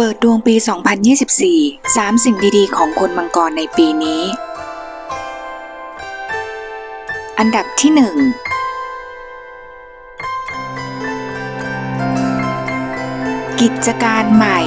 เปิดดวงปี 2024 3 สิ่งดีๆ ของคนมังกรในปีนี้ อันดับที่ 1 กิจการใหม่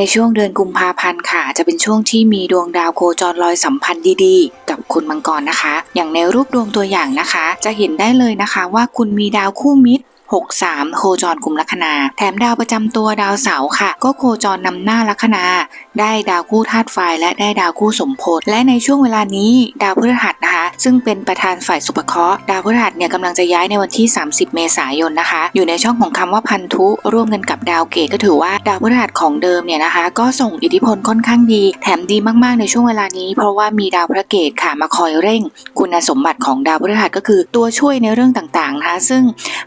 ในช่วงเดือนกุมภาพันธ์ค่ะ จะเป็นช่วงที่มีดวงดาวโคจรลอยสัมพันธ์ดีๆ กับคุณมังกรนะคะ อย่างในรูปดวงตัวอย่างนะคะ จะเห็นได้เลยนะคะว่าคุณมีดาวคู่มิตร63 โคจรกลุ่มลัคนา แถมดาวประจำตัวดาวเสาร์ค่ะ ก็โคจรนำหน้าลัคนา ได้ดาวคู่ธาตุไฟและได้ดาวคู่สมพลและในช่วงเวลานี้ดาวพฤหัสนะคะ ซึ่งเป็นประธานฝ่ายสุภเคราะห์ดาวพฤหัสเนี่ยกำลังจะย้ายในวันที่ 30 เมษายนนะคะ อยู่ในช่องของคำว่าพันธุร่วมกันกับดาวเกตก็ถือว่าดาวพฤหัสของเดิมเนี่ยนะคะ ก็ส่งอิทธิพลค่อนข้างดี แถมดีมากๆในช่วงเวลานี้ เพราะว่ามีดาวพระเกตค่ะมาคอยเร่ง คุณสมบัติของดาวพฤหัสก็คือตัวช่วยในเรื่องต่างๆนะคะซึ่ง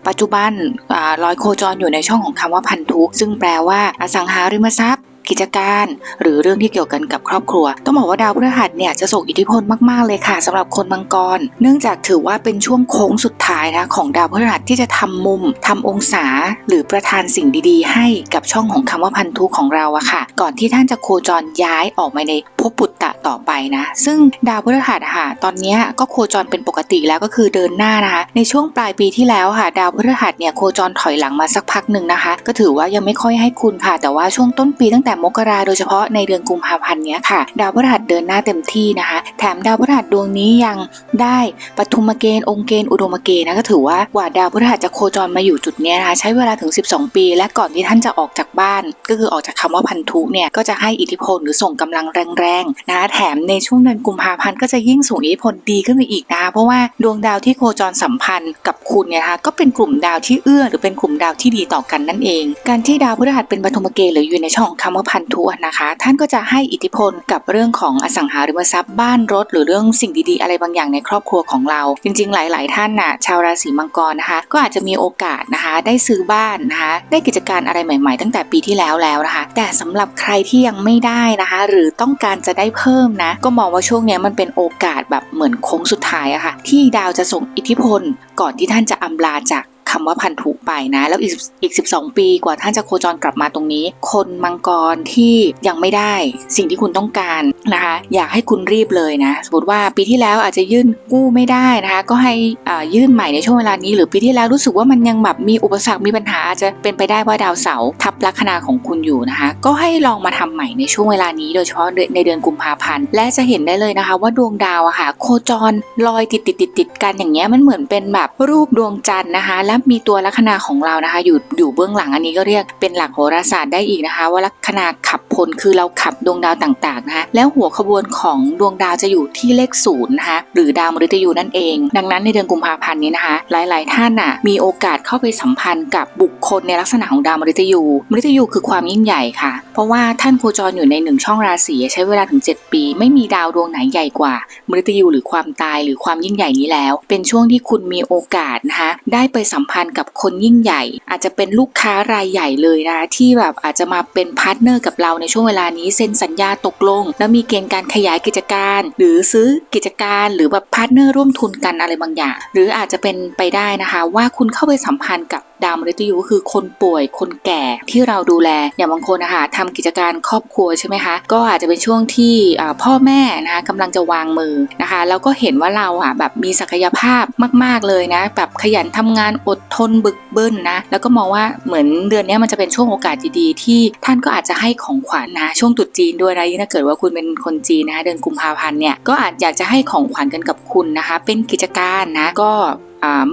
ปัจจุบันอลอยโคจรอยู่ในช่องของคำว่าพันธุซึ่งแปลว่าอสังหาริมทรัพย์ กิจการ หรือเรื่องที่เกี่ยวกันกับครอบครัว ต้องบอกว่าดาวพฤหัสเนี่ยจะส่งอิทธิพลมากๆเลยค่ะสำหรับคนมังกร เนื่องจากถือว่าเป็นช่วงโค้งสุดท้ายนะของดาวพฤหัสที่จะทำมุมทำองศา หรือประทานสิ่งดีๆ ให้กับช่องของคำว่าพันธุของเราอะค่ะ ก่อนที่ท่านจะโคจรย้ายออกมาในภพปุต ต่อไปนะ ซึ่งดาวพฤหัสค่ะ ตอนนี้ก็โคจรเป็นปกติแล้วก็คือเดินหน้านะคะ ในช่วงปลายปีที่แล้วค่ะ ดาวพฤหัสเนี่ยโคจรถอยหลังมาสักพักหนึ่งนะคะ ก็ถือว่ายังไม่ค่อยให้คุณค่ะ แต่ว่าช่วงต้นปีตั้งแต่มกราโดยเฉพาะในเดือนกุมภาพันธ์เนี้ยค่ะ ดาวพฤหัสเดินหน้าเต็มที่นะคะ แถมดาวพฤหัสดวงนี้ยังได้ปฐุมเกณฑ์องค์เกณฑ์อุดมเกณฑ์นะก็ถือว่ากว่าดาวพฤหัสจะโคจรมาอยู่จุดเนี้ยนะคะใช้เวลาถึง 12 ปี และก่อนที่ท่านจะออกจากบ้าน ก็คือออกจากคำว่าพันธุเนี่ยก็จะให้อิทธิพลหรือส่งกำลังแรงๆนะคะแถมในช่วงเดือนกุมภาพันธ์ก็จะยิ่งส่งอิทธิพลดีขึ้นไปอีกนะคะเพราะว่าดวงดาวที่โคจรสัมพันธ์กับคุณเนี่ยนะคะก็เป็นกลุ่มดาวที่เอื้อหรือเป็นกลุ่มดาวที่ดีต่อกันนั่นเอง การที่ดาวพฤหัสเป็นปฐมเกณฑ์หรืออยู่ในช่องคำว่าพันธุนะคะ ท่านก็จะให้อิทธิพลกับเรื่องของอสังหาริมทรัพย์บ้านรถ หรือเรื่องสิ่งดีๆ อะไรบางอย่างในครอบครัวของเรา จริง ๆ หลาย ๆ ท่านน่ะชาวราศีมังกรนะคะ ก็อาจจะมีโอกาสนะคะ ได้ซื้อบ้านนะคะ ได้กิจการอะไรใหม่ ๆ ตั้งแต่ปีที่แล้วแล้วนะคะ แต่สำหรับใครที่ยังไม่ได้นะคะ หรือต้องการจะได้เพิ่มนะ ก็มองว่าช่วงนี้มันเป็นโอกาสแบบเหมือนโค้งสุดท้ายอะค่ะ ที่ดาวจะส่งอิทธิพล ก่อนที่ท่านจะอำลาจาก คำว่าพันธุไปนะ แล้วอีกอีก 12 ปีกว่าท่านจะโคจรกลับมาตรงนี้ คนมังกรที่ยังไม่ได้สิ่งที่คุณต้องการนะคะ อยากให้คุณรีบเลยนะ สมมติว่าปีที่แล้วอาจจะยื่นกู้ไม่ได้นะคะ ก็ให้อายื่นใหม่ในช่วงเวลานี้ หรือปีที่แล้วรู้สึกว่ามันยังแบบมีอุปสรรคมีปัญหาอาจจะเป็นไปได้ว่าดาวเสาร์ทับลัคนาของคุณอยู่นะคะ ก็ให้ลองมาทำใหม่ในช่วงเวลานี้ โดยเฉพาะในเดือนกุมภาพันธ์และจะเห็นได้เลยนะคะ ว่าดวงดาวอะค่ะโคจรลอยติดติดติดติดกันอย่างเงี้ยมันเหมือนเป็นแบบรูปดวงจันทร์นะคะ และมีตัวลัคนาของเรานะคะ อยู่อยู่เบื้องหลังอันนี้ก็เรียกเป็นหลักโหราศาสตร์ได้อีกนะคะ ว่าลัคนาขับพลคือเราขับดวงดาวต่างๆนะคะแล้วหัวขบวนของดวงดาวจะอยู่ที่เลขศูนย์นะคะหรือดาวมฤตยูนั่นเอง ดังนั้นในเดือนกุมภาพันธ์นี้นะคะ หลายๆ ท่านน่ะมีโอกาสเข้าไปสัมพันธ์กับบุคคลในลักษณะของดาวมฤตยูมฤตยูคือความยิ่งใหญ่ค่ะ เพราะว่าท่านโคจรอยู่ในหนึ่งช่องราศีใช้เวลาถึง 7 ปี ไม่มีดาวดวงไหนใหญ่กว่ามฤตยูหรือความตายหรือความยิ่งใหญ่นี้แล้ว เป็นช่วงที่คุณมีโอกาสนะคะได้ไปสัมพันธ์กับคนยิ่งใหญ่ อาจจะเป็นลูกค้ารายใหญ่เลยนะคะที่แบบอาจจะมาเป็นพาร์ทเนอร์กับเราในช่วงเวลานี้เซ็นสัญญาตกลง แล้วมีเกณฑ์การขยายกิจการ หรือซื้อกิจการหรือแบบพาร์ทเนอร์ร่วมทุนกันอะไรบางอย่าง หรืออาจจะเป็นไปได้นะคะ ว่าคุณเข้าไปสัมพันธ์กับ ดาวมฤตยูก็คือคนป่วยคนแก่ที่เราดูแลอย่างบางคนนะคะทำกิจการครอบครัวใช่ไหมคะก็อาจจะเป็นช่วงที่พ่อแม่นะคะกำลังจะวางมือนะคะแล้วก็เห็นว่าเราอะแบบมีศักยภาพมาก ๆเลยนะแบบขยันทำงานอดทนบึกบึนนะแล้วก็มองว่าเหมือนเดือนนี้มันจะเป็นช่วงโอกาสดีๆ ที่ท่านก็อาจจะให้ของขวัญนะช่วงตรุษจีนด้วยนะยิ่งถ้าเกิดว่าคุณเป็นคนจีนนะคะเดือนกุมภาพันธ์เนี่ยก็อาจอยากจะให้ของขวัญกันกับคุณนะคะ เป็นกิจการนะก็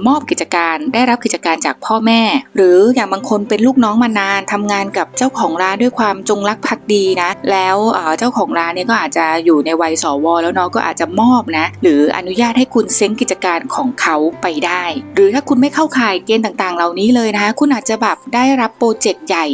มอบกิจการได้รับกิจการจากพ่อแม่ หรืออย่างบางคนเป็นลูกน้องมานานทำงานกับเจ้าของร้านด้วยความจงรักภักดีนะ แล้วเจ้าของร้านเนี่ยก็อาจจะอยู่ในวัยสวแล้วเนาะก็อาจจะมอบนะ หรืออนุญาตให้คุณเซ้งกิจการของเขาไปได้ หรือถ้าคุณไม่เข้าข่ายเกณฑ์ต่างๆ เหล่านี้เลยนะคะ คุณอาจจะแบบได้รับโปรเจกต์ใหญ่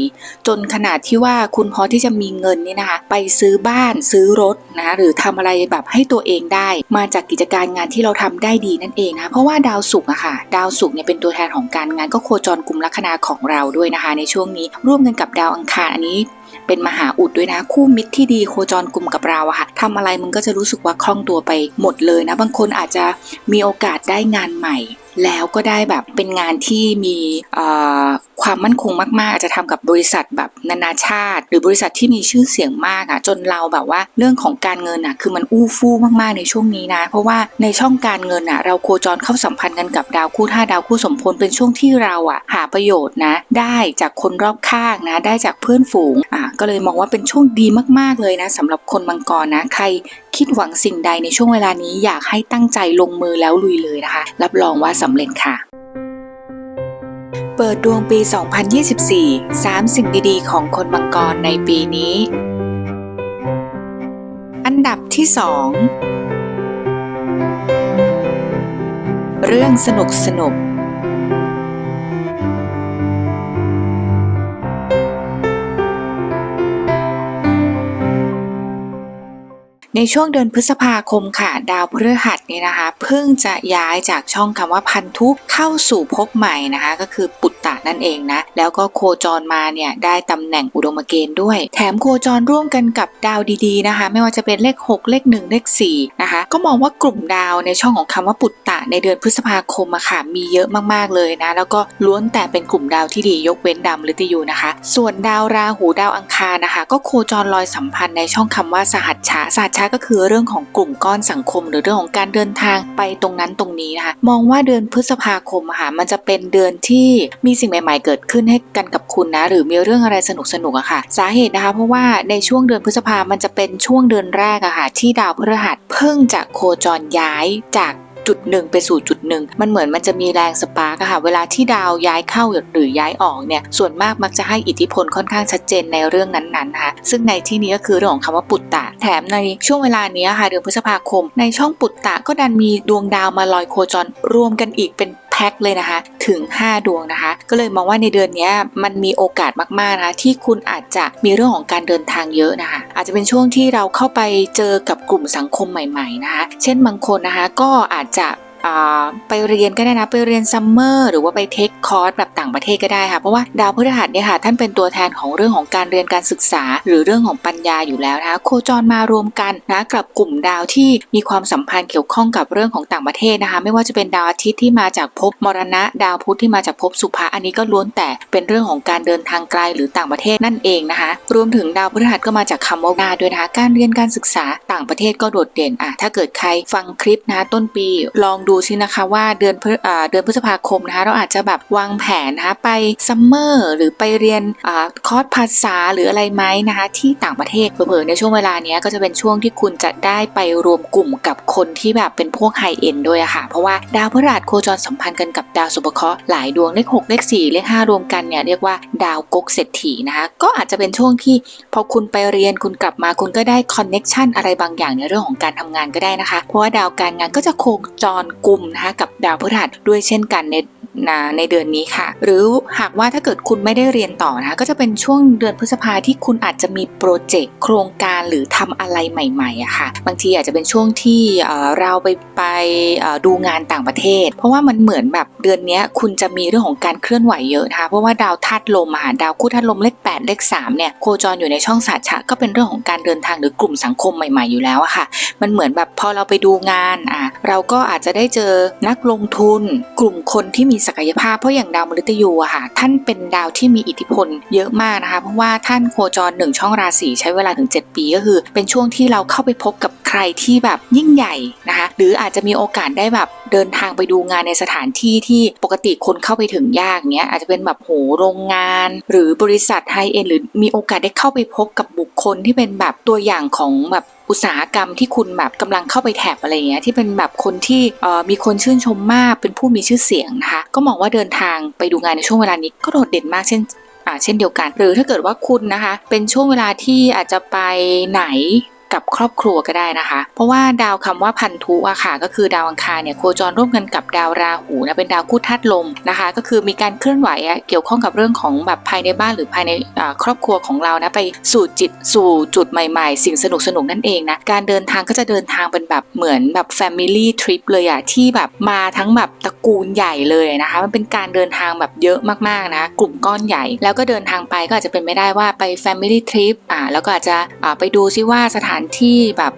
จนขนาดที่ว่าคุณพอที่จะมีเงินนี่นะคะไปซื้อบ้านซื้อรถนะหรือทำอะไรแบบให้ตัวเองได้ มาจากกิจการงานที่เราทำได้ดีนั่นเองนะเพราะว่าดาวศุกร์กร์อะค่ะ ดาวศุกร์เนี่ยเป็นตัวแทนของการงานก็โคจรกลุ่มลัคนาของเราด้วยนะคะ ในช่วงนี้ร่วมกันกับดาวอังคารอันนี้เป็นมหาอุดด้วยนะ คู่มิตรที่ดีโคจรกลุ่มกับเราอะค่ะทำอะไรมันก็จะรู้สึกว่าคล่องตัวไปหมดเลยนะ บางคนอาจจะมีโอกาสได้งานใหม่ แล้วก็ได้แบบเป็นงานที่มีความมั่นคงมากๆอาจจะทำกับบริษัทแบบนานาชาติ หรือบริษัทที่มีชื่อเสียงมากอะจนเราแบบว่าเรื่องของการเงินอะคือมันอู้ฟู่มากๆในช่วงนี้นะ เพราะว่าในช่องการเงินอะเราโคจรเข้าสัมพันธ์กันกับดาวคู่ท่าดาวคู่สมพลเป็นช่วงที่เราอะหาประโยชน์นะ ได้จากคนรอบข้างนะ ได้จากเพื่อนฝูงอะก็เลยมองว่าเป็นช่วงดีมากๆเลยนะสำหรับคนมังกรนะ ใครคิดหวังสิ่งใดในช่วงเวลานี้อยากให้ตั้งใจลงมือแล้วลุยเลยนะคะ รับรองว่าสำเร็จค่ะเปิดดวงปี 2024 3 สิ่งดีๆ ของคนมังกรในปีนี้ อันดับที่ 2 เรื่องสนุกสนุก ในช่วงเดือนพฤษภาคมค่ะ ดาวพฤหัสเนี่ยนะคะ เพิ่งจะย้ายจากช่องคำว่าพันธุเข้าสู่ภพใหม่นะคะ ก็คือปุตตะนั่นเองนะ แล้วก็โคจรมาเนี่ยได้ตำแหน่งอุดมเกณฑ์ด้วย แถมโคจรร่วมกันกับดาวดีๆนะคะ ไม่ว่าจะเป็นเลข 6 เลข 1 เลข4นะคะ ก็มองว่ากลุ่มดาวในช่องของคำว่าปุตตะในเดือนพฤษภาคมอะค่ะ มีเยอะมากๆเลยนะ แล้วก็ล้วนแต่เป็นกลุ่มดาวที่ดียกเว้นดาวมฤตยูนะคะ ส่วนดาวราหูดาวอังคารนะคะ ก็โคจรลอยสัมพันธ์ในช่องคำว่าสหัชชาสหัชชะก็คือเรื่องของกลุ่มก้อนสังคม หรือเรื่องของการเดินทางไปตรงนั้นตรงนี้นะคะมองว่าเดือนพฤษภาคมค่ะมันจะเป็นเดือนที่มีสิ่งใหม่ๆ เกิดขึ้นให้กันกับคุณนะหรือมีเรื่องอะไรสนุกๆอะค่ะ สาเหตุนะคะ เพราะว่าในช่วงเดือนพฤษภามันจะเป็นช่วงเดือนแรกอะค่ะที่ดาวพฤหัสเพิ่งจะโคจรย้ายจาก จุดหนึ่งไปสู่จุดหนึ่งมันเหมือนมันจะมีแรงสปาร์กค่ะเวลาที่ดาวย้ายเข้าหรือย้ายออกเนี่ยส่วนมากมักจะให้อิทธิพลค่อนข้างชัดเจนในเรื่องนั้นๆนะคะซึ่งในที่นี้ก็คือเรื่องของคำว่าปุตตะ แถมในช่วงเวลานี้ค่ะเดือนพฤษภาคม ในช่องปุตตะก็ดันมีดวงดาวมาลอยโคจรรวมกันอีกเป็น แพ็คเลยนะคะ ถึง 5 ดวงนะคะ ก็เลยมองว่าในเดือนนี้มันมีโอกาสมากๆนะคะที่คุณอาจจะมีเรื่องของการเดินทางเยอะนะคะ อาจจะเป็นช่วงที่เราเข้าไปเจอกับกลุ่มสังคมใหม่ ๆนะคะ เช่นบางคนนะคะก็อาจจะ ไปเรียนก็ได้นะไปเรียนซัมเมอร์หรือว่าไปเทคคอร์สแบบต่างประเทศก็ได้ค่ะเพราะว่าดาวพฤหัสเนี่ยค่ะท่านเป็นตัวแทนของเรื่องของการเรียนการศึกษา หรือเรื่องของปัญญาอยู่แล้วนะคะโคจรมารวมกันนะกับกลุ่มดาวที่มีความสัมพันธ์เกี่ยวข้องกับเรื่องของต่างประเทศนะคะ ไม่ว่าจะเป็นดาวอาทิตย์ที่มาจากภพมรณะ ดาวพุธที่มาจากภพสุภะอันนี้ก็ล้วนแต่เป็นเรื่องของการเดินทางไกลหรือต่างประเทศนั่นเองนะคะ รวมถึงดาวพฤหัสก็มาจากคำว่านาด้วยนะคะการเรียนการศึกษาต่างประเทศก็โดดเด่นอะถ้าเกิดใครฟังคลิปนะต้นปีลองดูซินะคะว่าเดือนพฤเดือนพฤษภาคมนะคะเราอาจจะแบบวางแผนนะคะไปซัมเมอร์หรือไปเรียนอคอร์สภาษาหรืออะไรไหมนะคะที่ต่างประเทศเผลอๆในช่วงเวลานี้ก็จะเป็นช่วงที่คุณจะได้ไปรวมกลุ่มกับคนที่แบบเป็นพวกไฮเอ็นด้วยอะค่ะ เพราะว่าดาวพฤหัสโคจรสัมพันธ์กันกับดาวสุภเคราะห์หลายดวงเลข6เลข4เลข5รวมกันเนี่ยเรียกว่าดาวก๊กเศรษฐีนะคะก็อาจจะเป็นช่วงที่พอคุณไปเรียนคุณกลับมาคุณก็ได้คอนเน็กชันอะไรบางอย่างในเรื่องของการทำงานก็ได้นะคะ เพราะว่าดาวการงานก็จะโคจรกลุ่มนะคะกับดาวพฤหัสด้วยเช่นกันใน นะในเดือนนี้ค่ะ หรือหากว่าถ้าเกิดคุณไม่ได้เรียนต่อนะก็จะเป็นช่วงเดือนพฤษภาที่คุณอาจจะมีโปรเจกต์โครงการหรือทำอะไรใหม่ๆอะค่ะ บางทีอาจจะเป็นช่วงที่เราไปไปดูงานต่างประเทศ เพราะว่ามันเหมือนแบบเดือนนี้คุณจะมีเรื่องของการเคลื่อนไหวเยอะนะคะเพราะว่าดาวธาตุลมอะดาวคู่ธาตุลมเลข8เลข3เนี่ยโคจรอยู่ในช่องสัตชะก็เป็นเรื่องของการเดินทางหรือกลุ่มสังคมใหม่ๆอยู่แล้วอะค่ะ มันเหมือนแบบพอเราไปดูงานอะเราก็อาจจะได้เจอนักลงทุน กลุ่มคนที่มีศักยภาพเพราะอย่างดาวมฤตยูอะค่ะท่านเป็นดาวที่มีอิทธิพลเยอะมากนะคะ เพราะว่าท่านโคจรหนึ่งช่องราศีใช้เวลาถึง 7 ปีก็คือ เป็นช่วงที่เราเข้าไปพบกับ รที่แบบยิ่งใหญ่นะคะหรืออาจจะมีโอกาสได้แบบเดินทางไปดูงานในสถานที่ที่ปกติคนเข้าไปถึงยากเนี้ยอาจจะเป็นแบบโหโรงงาน หรือบริษัทไฮเอ็นหรือมีโอกาสได้เข้าไปพบกับบุคคลที่เป็นแบบตัวอย่างของแบบอุตสาหกรรมที่คุณแบบกำลังเข้าไปแถบอะไรเงี้ยที่เป็นแบบคนที่มีคนชื่นชมมากเป็นผู้มีชื่อเสียงนะคะก็มองว่าเดินทางไปดูงานในช่วงเวลานี้ก็โดดเด่นมากเช่นเช่นเดียวกัน หรือถ้าเกิดว่าคุณนะคะ เป็นช่วงเวลาที่อาจจะไปไหน กับครอบครัวก็ได้นะคะ เพราะว่าดาวคำว่าพันธุอะค่ะ ก็คือดาวอังคารเนี่ยโคจรร่วมกันกับดาวราหูนะเป็นดาวคู่ธาตุลมนะคะ ก็คือมีการเคลื่อนไหวอะเกี่ยวข้องกับเรื่องของแบบภายในบ้านหรือภายในครอบครัวของเรานะไปสู่จิตสู่จุดใหม่ๆ สิ่งสนุกสนุกนั่นเองนะการเดินทางก็จะเดินทางเป็นแบบเหมือนแบบ Family Trip เลยอะที่แบบมาทั้งแบบตระกูลใหญ่เลยนะคะมันเป็นการเดินทางแบบเยอะมากๆนะกลุ่มก้อนใหญ่ แล้วก็เดินทางไปก็อาจจะเป็นไม่ได้ว่าไป Family Trip อ่าแล้วก็อาจจะไปดูซิว่าสถานที่แบบ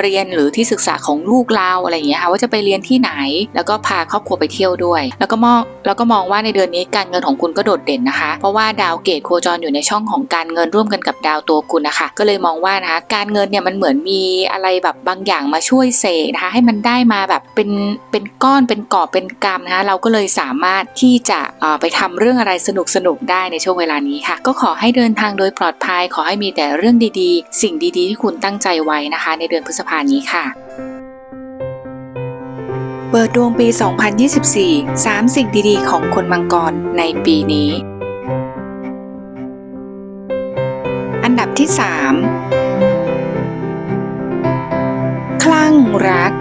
เรียนหรือที่ศึกษาของลูกเราอะไรอย่างเงี้ยค่ะว่าจะไปเรียนที่ไหน แล้วก็พาครอบครัวไปเที่ยวด้วย แล้วก็มองแล้วก็มองว่าในเดือนนี้การเงินของคุณก็โดดเด่นนะคะ เพราะว่าดาวเกตโคจรอยู่ในช่องของการเงินร่วมกันกับดาวตัวคุณนะคะ ก็เลยมองว่านะคะการเงินเนี่ยมันเหมือนมีอะไรแบบบางอย่างมาช่วยเสกนะคะให้มันได้มาแบบเป็นเป็นก้อนเป็นกอบเป็นกำนะคะเราก็เลยสามารถที่จะไปทำเรื่องอะไรสนุกสนุกได้ในช่วงเวลานี้ค่ะ ก็ขอให้เดินทางโดยปลอดภัย ขอให้มีแต่เรื่องดีๆ สิ่งดีๆที่คุณตั้งใจไว้นะคะ ในเดือนพฤษภานี้ค่ะ เปิดดวงปี 2024 3 สิ่งดีๆ ของคนมังกรในปีนี้ อันดับที่ 3 คลั่งรัก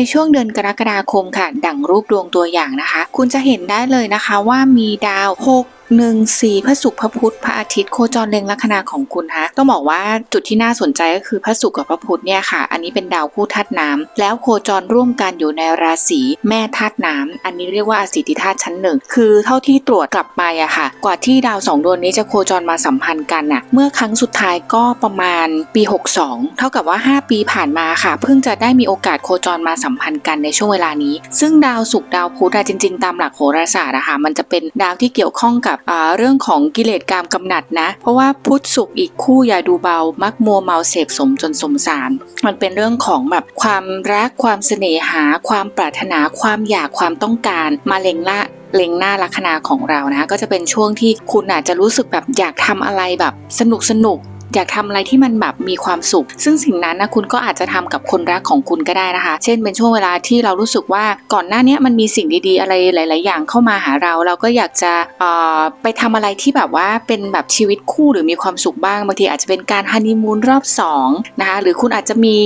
ในช่วงเดือนกรกฎาคมค่ะ ดั่งรูปดวงตัวอย่างนะคะ คุณจะเห็นได้เลยนะคะว่ามีดาว 6 1 4พระศุกร์พระพุธพระอาทิตย์โคจรเล็งลัคนาของคุณฮะต้องบอกว่าจุดที่น่าสนใจก็คือพระศุกร์กับพระพุธเนี่ยค่ะ อันนี้เป็นดาวคู่ธาตุน้ำแล้วโคจรร่วมกันอยู่ในราศีแม่ธาตุน้ำอันนี้เรียกว่าอสิทธิธาตุชั้นหนึ่งคือเท่าที่ตรวจกลับไปอะค่ะ กว่าที่ดาวสองดวงนี้จะโคจรมาสัมพันธ์กันน่ะเมื่อครั้งสุดท้ายก็ประมาณปี 62 เท่ากับว่า 5 ปีผ่านมาค่ะ เพิ่งจะได้มีโอกาสโคจรมาสัมพันธ์กันในช่วงเวลานี้ ซึ่งดาวศุกร์ดาวพุธอะจริง ๆ ตามหลักโหราศาสตร์อะค่ะมันจะเป็นดาวที่เกี่ยวข้องกับเรื่องของกิเลสกามกำหนัดนะ เพราะว่าพุทธสุกอีกคู่อย่าดูเบา มักมัวเมาเสพสมจนสมสาร มันเป็นเรื่องของแบบความรักความเสน่หา ความปรารถนาความอยากความต้องการมาเล็งละเล็งหน้าลัคนาของเรานะคะก็จะเป็นช่วงที่คุณอาจจะรู้สึกแบบอยากทำอะไรแบบสนุกสนุก อยากทำอะไรที่มันแบบมีความสุข ซึ่งสิ่งนั้นนะคุณก็อาจจะทำกับคนรักของคุณก็ได้นะคะ เช่น เป็นช่วงเวลาที่เรารู้สึกว่าก่อนหน้านี้มันมีสิ่งดีๆ อะไรหลาย ๆ อย่างเข้ามาหาเรา เราก็อยากจะไปทำอะไรที่แบบว่าเป็นแบบชีวิตคู่หรือมีความสุขบ้างบางทีอาจจะเป็นการฮันนีมูนรอบสองนะคะหรือคุณอาจจะมี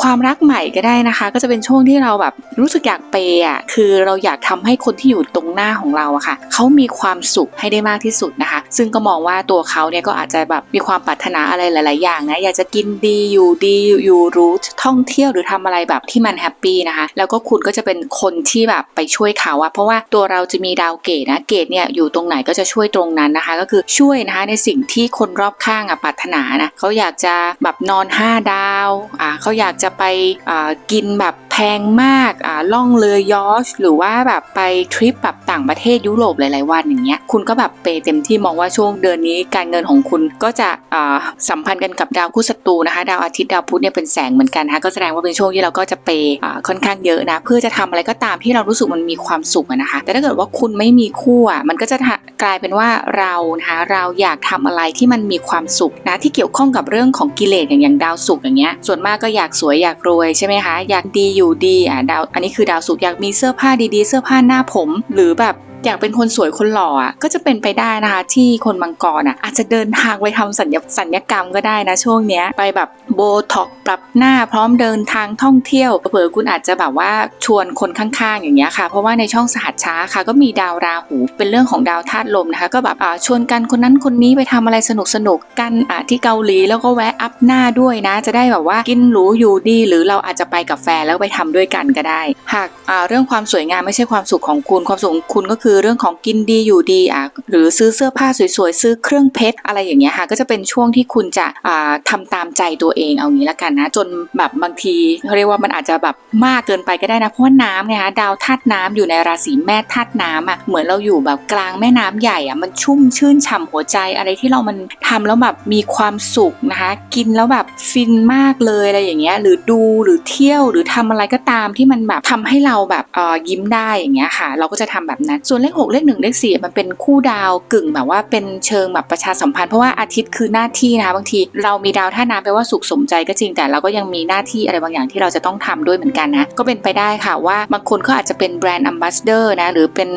ความรักใหม่ก็ได้นะคะ ก็จะเป็นช่วงที่เราแบบรู้สึกอยากเปย์อะคือเราอยากทำให้คนที่อยู่ตรงหน้าของเราอะค่ะเขามีความสุขให้ได้มากที่สุดนะคะ ซึ่งก็มองว่าตัวเขาเนี่ยก็อาจจะแบบมีความปรารถนาอะไรหลาย ๆ อย่างนะอยากจะกินดีอยู่ดีอยู่รู้ท่องเที่ยวหรือทำอะไรแบบที่มันแฮปปี้นะคะ แล้วก็คุณก็จะเป็นคนที่แบบไปช่วยเขาอะเพราะว่าตัวเราจะมีดาวเกตนะเกตเนี่ยอยู่ตรงไหนก็จะช่วยตรงนั้นนะคะ ก็คือช่วยนะคะในสิ่งที่คนรอบข้างอะปรารถนานะเขาอยากจะแบบนอน 5 ดาวอ่าเขาอยากจะไปอ่ากินแบบ งมากอ่าล่องเรือยอชหรือว่าแบบไปทริปแบบต่างประเทศยุโรปหลายๆวันอย่างเงี้ยคุณก็แบบเปย์เต็มที่มองว่าช่วงเดือนนี้การเงินของคุณก็จะอ่าสัมพันธ์กันกับดาวคู่ศัตรูนะคะดาวอาทิตย์ดาวพุธเนี่ยเป็นแสงเหมือนกันนะคะก็แสดงว่าเป็นช่วงที่เราก็จะเปย์อ่าค่อนข้างเยอะนะเพื่อจะทำอะไรก็ตามที่เรารู้สึกมันมีความสุขนะคะ แต่ถ้าเกิดว่าคุณไม่มีคู่อะมันก็จะกลายเป็นว่าเรานะคะเราอยากทำอะไรที่มันมีความสุขนะที่เกี่ยวข้องกับเรื่องของกิเลสอย่างอย่างดาวศุกอย่างเงี้ยส่วนมากก็อยากสวยอยากรวยใช่ไหมคะอยากดีอยู่ดีอะดาวอันนี้คือดาวสุกอยากมีเสื้อผ้าดีๆ เสื้อผ้าหน้าผม หรือแบบ อยากเป็นคนสวยคนหล่ออะก็จะเป็นไปได้นะคะที่คนมังกรอะอาจจะเดินทางไปทำสัญญสัญญกรรมก็ได้นะช่วงเนี้ยไปแบบโบท็อกปรับหน้าพร้อมเดินทางท่องเที่ยวเผื่อคุณอาจจะแบบว่าชวนคนข้างๆ อย่างเงี้ยค่ะ เพราะว่าในช่องสหัสช้าค่ะ ก็มีดาวราหูเป็นเรื่องของดาวธาตุลมนะคะ ก็แบบอ่าชวนกันคนนั้นคนนี้ไปทำอะไรสนุกสนุกๆกันอ่าที่เกาหลีแล้วก็แวะอัพหน้าด้วยนะ จะได้แบบว่ากินหรูอยู่ดี หรือเราอาจจะไปกับแฟนแล้วไปทำด้วยกันก็ได้ หากอ่าเรื่องความสวยงามไม่ใช่ความสุขของคุณความสุขของคุณก็คือือเรื่องของกินดีอยู่ดีอะหรือซื้อเสื้อผ้าสวยๆซื้อเครื่องเพชรอะไรอย่างเงี้ยค่ะก็จะเป็นช่วงที่คุณจะอ่าทำตามใจตัวเองเอางี้ละกันนะ จนแบบบางทีเขาเรียกว่ามันอาจจะแบบมากเกินไปก็ได้นะเพราะว่าน้ำเนี่ยนะดาวธาตุน้ำอยู่ในราศีแม่ธาตุน้ำอะเหมือนเราอยู่แบบกลางแม่น้ำใหญ่อะมันชุ่มชื่นฉ่ำหัวใจอะไรที่เรามันทำแล้วแบบมีความสุขนะคะกินแล้วแบบฟินมากเลยอะไรอย่างเงี้ยหรือดูหรือเที่ยวหรือทำอะไรก็ตามที่มันแบบทำให้เราแบบเอ่อยิ้มได้อย่างเงี้ยค่ะ เราก็จะทำแบบนั้นส่วนวนเลข 6 เลข 1 เลข 4 มันเป็นคู่ดาวกึ่งแบบว่าเป็นเชิงแบบประชาสัมพันธ์เพราะว่าอาทิตย์คือหน้าที่นะบางทีเรามีดาวท่าน้ำแปลว่าสุขสมใจก็จริงแต่เราก็ยังมีหน้าที่อะไรบางอย่างที่เราจะต้องทำด้วยเหมือนกันนะก็เป็นไปได้ค่ะว่าบางคนก็อาจจะเป็นแบรนด์ a m b a s s a d o r นะหรือเป็น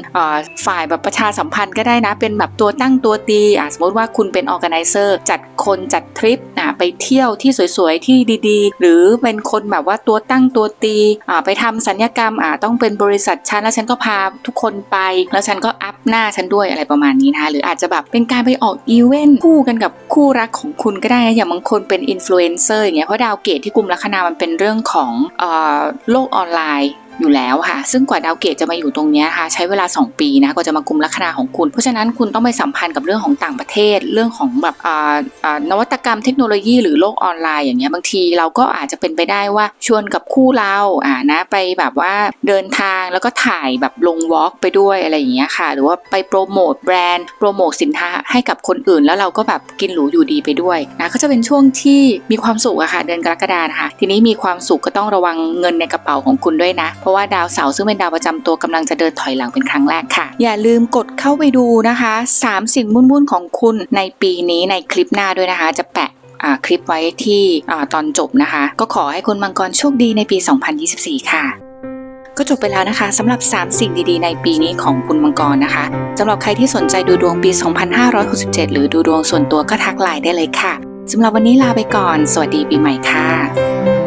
ฝ่ายแบบประชาสัมพันธ์ก็ได้นะ เป็นแบบตัวตั้งตัวตีอะสมมติว่าคุณเป็น organizer จัดคนจัดทริปนะไปเที่ยวที่สวยๆที่ดีๆ หรือเป็นคนแบบว่าตัวตั้งตัวตีไปทำสัญญกรรมอ่าต้องเป็นบริษัทฉันแล้วฉันก็พาทุกคนไปแล้วฉันก็อัพหน้าฉันด้วยอะไรประมาณนี้นะคะหรืออาจจะแบบเป็นการไปออกอีเวนต์คู่กันกับคู่รักของคุณก็ได้นะอย่างบางคนเป็นอินฟลูเอนเซอร์อย่างเงี้ยเพราะดาวเกตที่กลุ่มลัคนามันเป็นเรื่องของออโลกออนไลน์ อยู่แล้วค่ะ ซึ่งกว่าดาวเกตจะมาอยู่ตรงนี้ค่ะ ใช้เวลา 2 ปีนะกว่าจะมากุมลัคนาของคุณ เพราะฉะนั้นคุณต้องไปสัมพันธ์กับเรื่องของต่างประเทศ เรื่องของแบบนวัตกรรมเทคโนโลยีหรือโลกออนไลน์อย่างเงี้ยบางทีเราก็อาจจะเป็นไปได้ว่าชวนกับคู่เราอ่านะไปแบบว่าเดินทางแล้วก็ถ่ายแบบลงวอล์กไปด้วยอะไรอย่างเงี้ยค่ะ หรือว่าไปโปรโมทแบรนด์โปรโมทสินค้าให้กับคนอื่น แล้วเราก็แบบกินหรูอยู่ดีไปด้วยนะก็จะเป็นช่วงที่มีความสุขอะค่ะเดือนกรกฎานะคะทีนี้มีความสุขก็ต้องระวังเงินในกระเป๋าของคุณด้วยนะเพราะว่าดาวเสาร์ซึ่งเป็นดาวประจำตัวกำลังจะเดินถอยหลังเป็นครั้งแรกค่ะ อย่าลืมกดเข้าไปดูนะคะ 3 สิ่งมุ่นๆของคุณในปีนี้ในคลิปหน้าด้วยนะคะ จะแปะคลิปไว้ที่อตอนจบนะคะ ก็ขอให้คุณมังกรโชคดีในปี 2024 ค่ะ ก็จบไปแล้วนะคะสำหรับ 3 สิ่งดีๆ ในปีนี้ของคุณมังกรนะคะสำหรับใครที่สนใจดูดวงปี 2567 หรือดูดวงส่วนตัวก็ทักไลน์ได้เลยค่ะสำหรับวันนี้ลาไปก่อน สวัสดีปีใหม่ค่ะ